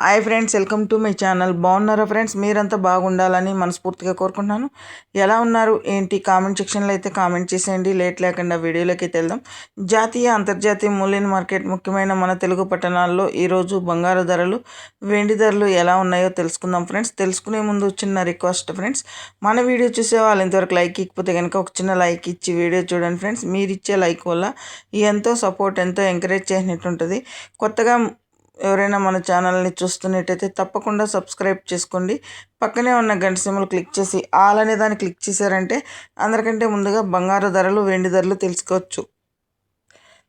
Hi friends welcome to my channel బాగున్నారా friends మీరంతా బాగుండాలని మనస్ఫూర్తిగా కోరుకుంటున్నాను. ఎలా ఉన్నారు? ఏంటి? కామెంట్ సెక్షన్లో అయితే కామెంట్ చేసేయండి. లేట్ లేకుండా వీడియోలోకి వెళ్దాం. జాతీయ అంతర్జాతీయ మూల్యం మార్కెట్ ముఖ్యమైన మన తెలుగు పట్టణాల్లో ఈరోజు బంగారు ధరలు వెండి ధరలు ఎలా ఉన్నాయో తెలుసుకుందాం ఫ్రెండ్స్ తెలుసుకునే ముందు చిన్న రిక్వెస్ట్ ఫ్రెండ్స్ మన వీడియో చూసే వాళ్ళు ఇంతవరకు లైక్ ఇకపోతే కనుక ఒక చిన్న లైక్ ఇచ్చి వీడియో చూడండి ఫ్రెండ్స్ మీరు ఇచ్చే లైక్ వల్ల ఎంతో సపోర్ట్ ఎంతో ఎంకరేజ్ చేసినట్టు ఉంటుంది కొత్తగా ఎవరైనా మన ఛానల్ని చూస్తున్నట్టయితే తప్పకుండా సబ్స్క్రైబ్ చేసుకోండి. పక్కనే ఉన్న గంట సిమ్లు క్లిక్ చేసి ఆల్ అనే దాన్ని క్లిక్ చేశారంటే అందరికంటే ముందుగా బంగారు ధరలు వెండి ధరలు తెలుసుకోవచ్చు.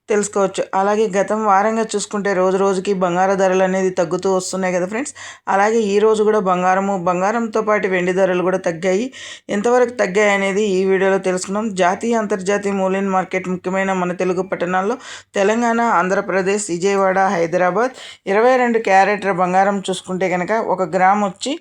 తెలుసుకోవచ్చు. అలాగే గతం వారంగా చూసుకుంటే రోజు రోజుకి బంగారు ధరలు అనేది తగ్గుతూ వస్తున్నాయి కదా ఫ్రెండ్స్. అలాగే ఈ రోజు కూడా బంగారము బంగారంతో పాటు వెండి ధరలు కూడా తగ్గాయి. ఎంతవరకు తగ్గాయి అనేది ఈ వీడియోలో తెలుసుకున్నాం జాతీయ అంతర్జాతీయ మూల్యం మార్కెట్ ముఖ్యమైన మన తెలుగు పట్టణాల్లో తెలంగాణ ఆంధ్రప్రదేశ్ విజయవాడ హైదరాబాద్. ఇరవై రెండు క్యారెట్ల బంగారం చూసుకుంటే కనుక ఒక గ్రామ్ వచ్చి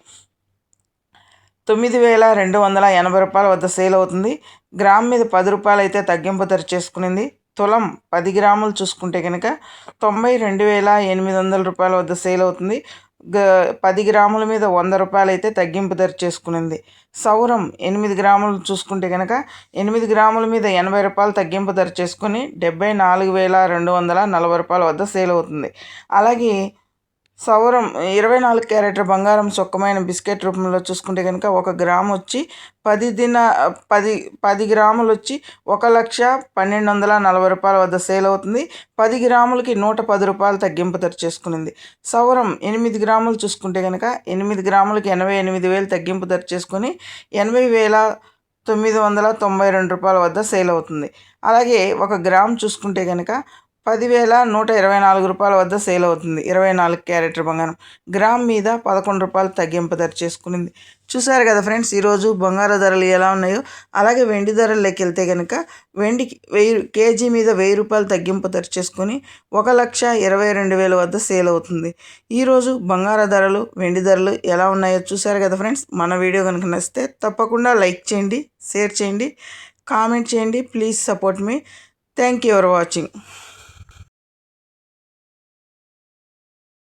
తొమ్మిది వేల రెండు వందల ఎనభై రూపాయల వద్ద సేల్ అవుతుంది. గ్రామ్ మీద పది రూపాయలు అయితే తగ్గింపు ధర చేసుకునింది. తులం పది గ్రాములు చూసుకుంటే కనుక తొంభై రెండు వేల ఎనిమిది వందల రూపాయల వద్ద సేల్ అవుతుంది. పది గ్రాముల మీద వంద రూపాయలు అయితే తగ్గింపు ధర చేసుకునింది. సౌరం ఎనిమిది గ్రాములు చూసుకుంటే కనుక ఎనిమిది గ్రాముల మీద ఎనభై రూపాయలు తగ్గింపు ధర చేసుకుని డెబ్బై నాలుగు వేల రెండు వందల నలభై రూపాయల వద్ద సేల్ అవుతుంది. అలాగే సౌరం ఇరవై నాలుగు క్యారెట్ల బంగారం సొక్కమైన బిస్కెట్ రూపంలో చూసుకుంటే కనుక ఒక గ్రామ్ వచ్చి పది దిన పది పది గ్రాములు వచ్చి ఒక లక్ష పన్నెండు వందల నలభై రూపాయల వద్ద సేల్ అవుతుంది. పది గ్రాములకి నూట పది రూపాయలు తగ్గింపు ధర చేసుకునింది. సౌరం ఎనిమిది గ్రాములు చూసుకుంటే కనుక ఎనిమిది గ్రాములకి ఎనభై ఎనిమిది వేలు తగ్గింపు ధర చేసుకుని ఎనభై వేల తొమ్మిది వందల తొంభై రెండు రూపాయల వద్ద సేల్ అవుతుంది. అలాగే ఒక గ్రామ్ చూసుకుంటే కనుక పదివేల నూట ఇరవై నాలుగు రూపాయల వద్ద సేల్ అవుతుంది. ఇరవై నాలుగు క్యారెట్ బంగారం. గ్రామ్ మీద పదకొండు రూపాయలు తగ్గింపు ధర చేసుకునింది. చూసారు కదా ఫ్రెండ్స్ ఈరోజు బంగారు ధరలు ఎలా ఉన్నాయో? అలాగే వెండి ధరల్లోకి వెళ్తే కనుక వెండికి వెయ్యి కేజీ మీద వెయ్యి రూపాయలు తగ్గింపు ధర చేసుకుని ఒక లక్ష ఇరవై రెండు వేల వద్ద సేల్ అవుతుంది. ఈరోజు బంగారు ధరలు వెండి ధరలు ఎలా ఉన్నాయో చూసారు కదా ఫ్రెండ్స్? మన వీడియో కనుక నచ్చితే తప్పకుండా లైక్ చేయండి షేర్ చేయండి కామెంట్ చేయండి. Please support me. Thank you for watching.